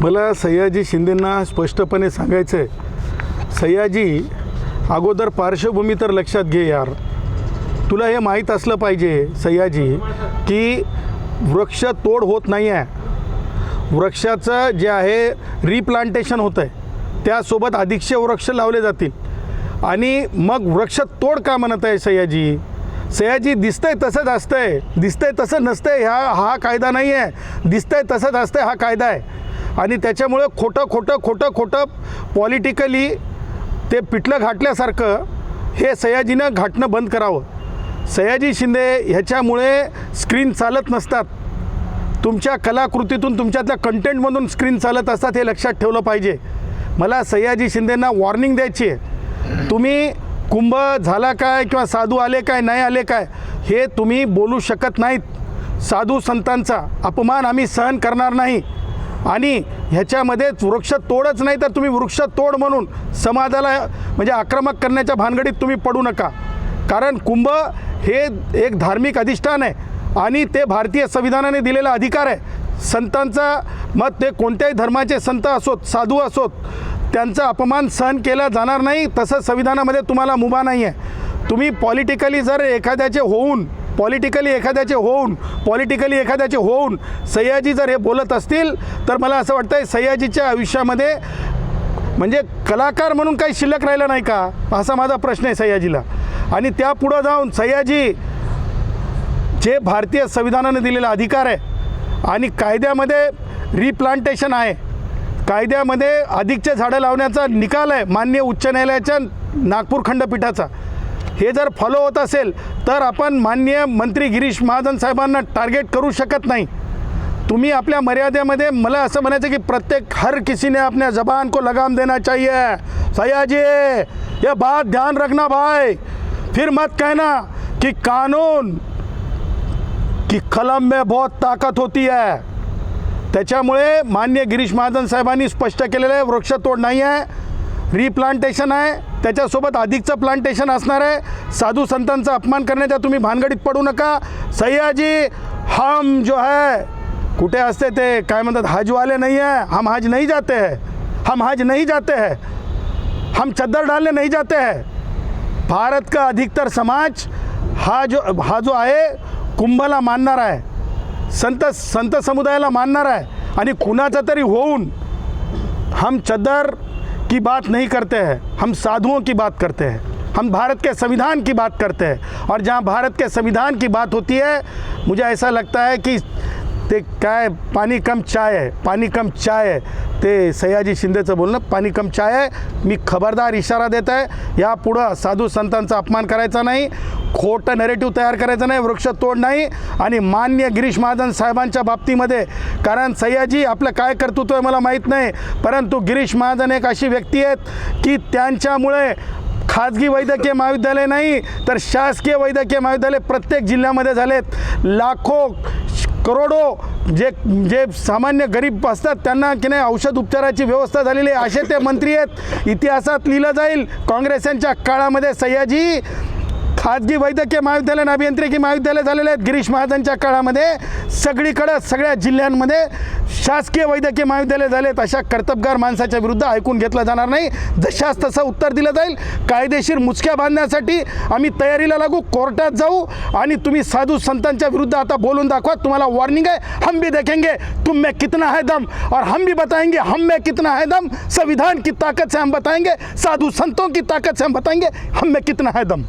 मला सयाजी शिंदेंना स्पष्टपणे सांगायचं आहे सयाजी अगोदर पार्श्वभूमी तर लक्षात घे यार. तुला हे माहीत असलं पाहिजे सयाजी की वृक्ष तोड होत नाही आहे वृक्षाचं जे आहे रिप्लांटेशन होतं आहे त्यासोबत अधिकशे वृक्ष लावले जातील. आणि मग वृक्ष तोड का म्हणत आहे सयाजी? सयाजी दिसतंय तसंच असतंय. दिसतंय तसं नसतंय ह्या हा कायदा नाही आहे दिसतंय तसंच असतंय हा कायदा आहे. आणि त्याच्यामुळं खोटं खोटं खोटं खोटं पॉलिटिकली ते पिठलं घाटल्यासारखं हे सयाजीनं घाटणं बंद करावं. सयाजी शिंदे ह्याच्यामुळे स्क्रीन चालत नसतात. तुमच्या कलाकृतीतून तुमच्यातल्या कंटेंटमधून स्क्रीन चालत असतात हे लक्षात ठेवलं पाहिजे. मला सयाजी शिंदेंना वॉर्निंग द्यायची आहे. तुम्ही कुंभ झाला काय किंवा साधू आले काय नाही आले काय हे तुम्ही बोलू शकत नाहीत. साधू संतांचा अपमान आम्ही सहन करणार नाही. आणि ह्याच्यामध्ये वृक्षतोडच नाही तर तुम्ही वृक्षतोड म्हणून समाजाला म्हणजे आक्रमक करण्याच्या भानगडीत तुम्ही पडू नका. कारण कुंभ हे एक धार्मिक अधिष्ठान आहे आणि ते भारतीय संविधानाने दिलेला अधिकार आहे. संतांचा मत ते कोणत्याही धर्माचे संत असोत साधू असोत त्यांचा अपमान सहन केला जाणार नाही तसं संविधानामध्ये तुम्हाला मुभा नाही आहे तुम्ही पॉलिटिकली जर एखाद्याचे होऊन पॉलिटिकली एखाद्याचे होऊन पॉलिटिकली एखाद्याचे होऊन सयाजी जर हे बोलत असतील तर मला असं वाटतं सयाजीच्या आयुष्यामध्ये म्हणजे कलाकार म्हणून काही शिल्लक राहिलं नाही का? असा माझा प्रश्न आहे सयाजीला. आणि त्या पुढं जाऊन सयाजी जे भारतीय संविधानाने दिलेला अधिकार आहे आणि कायद्यामध्ये रिप्लांटेशन आहे कायद्यामध्ये अधिकचे झाडं लावण्याचा निकाल आहे मान्य उच्च न्यायालयाच्या नागपूर खंडपीठाचा. हे जर फॉलो होत असेल तर आपण माननीय मंत्री गिरीश महाजन साहेबांना टार्गेट करू शकत नाही. तुम्ही आपल्या मर्यादेमध्ये मला असं म्हणायचं की प्रत्येक हर किसी ने अपने जबान को लगाम देना चाहिए. सयाजी ये बात ध्यान रखना भाई. फिर मत कहना कि कानून की कलम में बहुत ताकत होती है. त्याच्यामुळे मान्य गिरीश महाजन साहेबांनी स्पष्ट केलेलं आहे वृक्षतोड नाही आहे रिप्लांटेशन आहे. त्याच्यासोबत अधिकचं प्लांटेशन असणार आहे. साधू संतांचा अपमान करण्याच्या तुम्ही भानगडीत पडू नका. सह्याजी हम जो है कुठे असते ते? काय म्हणतात? हजवाले नाही आहे. हम हज नहीं जाते. है हम हज नहीं जाते. है हम चद्दर डालने नहीं जाते. है भारत का अधिकतर समाज हा जो हा जो आहे कुंभला मानणार आहे. संत संत समुदायाला मानणार आहे. आणि कुणाचा तरी होऊन हम चद्दर की बात नहीं करते हैं। हम साधुओं की बात करते हैं। हम भारत के संविधान की बात करते हैं। और जहाँ भारत के संविधान की बात होती है, मुझे ऐसा लगता है कि ते काय पाणी कम चाय आहे पाणी कम चाय आहे ते सयाजी शिंदेचं बोलणं पाणी कम चाय आहे मी खबरदार इशारा देता देत आहे यापुढं साधू संतांचा अपमान करायचा नाही खोटं नेरेटिव्ह तयार करायचं नाही वृक्ष तोड नाही. आणि मान्य गिरीश महाजन साहेबांच्या बाबतीमध्ये कारण सयाजी आपलं काय कर्तृत्व आहे मला माहीत नाही परंतु गिरीश महाजन एक अशी व्यक्ती आहेत की त्यांच्यामुळे खाजगी वैद्यकीय महाविद्यालय नाही तर शासकीय वैद्यकीय महाविद्यालय प्रत्येक जिल्ह्यामध्ये झालेत. लाखो करोडो जे जे सामान्य गरीब असतात त्यांना की नाही औषध उपचाराची व्यवस्था झालेली आहे असे ते मंत्री आहेत. इतिहासात लिहिलं जाईल काँग्रेसांच्या काळामध्ये सह्याजी खाजगी वैद्यकीय महाविद्यालय आणि अभियांत्रिकी महाविद्यालय झालेले आहेत. गिरीश महाजनच्या काळामध्ये सगळीकडं सगळ्या जिल्ह्यांमध्ये शासकीय वैद्यकीय महाविद्यालय झाले आहेत. अशा कर्तबगार माणसाच्या विरुद्ध ऐकून घेतलं जाणार नाही. जशास तसं उत्तर दिलं जाईल. कायदेशीर मुचक्या बांधण्यासाठी आम्ही तयारीला लागू कोर्टात जाऊ आणि तुम्ही साधू संतांच्या विरुद्ध आता बोलून दाखवा. तुम्हाला वॉर्निंग आहे हम भी देखेंगे तुम में कितना है दम? और हम भी बताएंगे हम में कितना है दम? संविधान की ताकत से हम बताएंगे साधू संतों की ताकत से हम बताएंगे हम में कितना है दम?